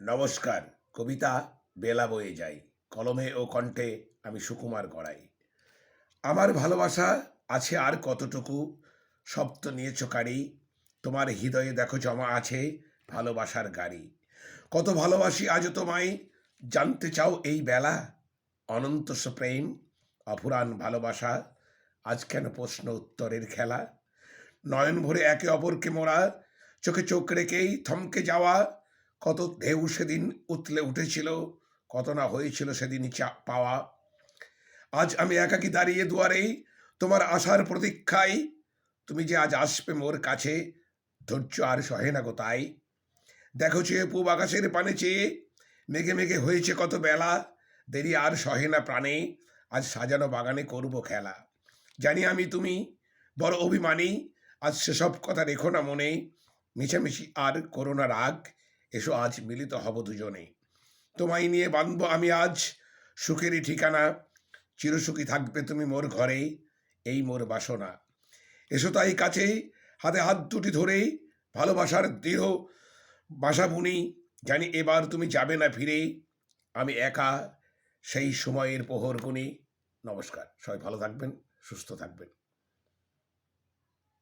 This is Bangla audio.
নমস্কার, কবিতা বেলা বয়ে যাই কলমে ও কণ্ঠে আমি সুকুমার গড়াই। আমার ভালোবাসা আছে আর কতটুকু? সব তো নিয়েছ কারি, তোমার হৃদয়ে দেখো জমা আছে ভালোবাসার গাড়ি। কত ভালোবাসি আজও তোমায়, জানতে চাও এই বেলা? অনন্ত প্রেম অফুরান ভালোবাসা, আজ কেন প্রশ্ন উত্তরের খেলা? নয়ন ভরে একে অপরকে মোরা চোখে চোখ রেখেই থমকে যাওয়া কত ঢেউ সেদিন উতলে উঠেছিল, কত না হয়েছিল সেদিন চা পাওয়া। আজ আমি একাকি দাঁড়িয়ে দুয়ারেই তোমার আশার প্রতীক্ষায়, তুমি যে আজ আসবে মোর কাছে, ধৈর্য আর সহে না তাই। দেখো চেয়ে পূব আকাশের পানে চেয়ে, মেঘে মেঘে হয়েছে কত বেলা, দেরি আর সহে না প্রাণে, আজ সাজানো বাগানে করব খেলা। জানি আমি তুমি বড় অভিমানী, আজ সেসব কথা রেখো না মনে মিছামিছি আর করোনা রাগ এসো, আজ মিলিত হব দুজনে তোমায় নিয়ে বাঁধব আমি আজ সুখেরই ঠিকানা। চিরসুখী থাকবে তুমি মোর ঘরে, এই মোর বাসনা। এসো তাই কাছে, হাতে হাত দুটি ধরে, ভালোবাসার দেহ বাসা বুনি জানি এবার তুমি যাবে না ফিরে, আমি একা সেই সময়ের প্রহর গুনি নমস্কার, সবাই ভালো থাকবেন, সুস্থ থাকবেন।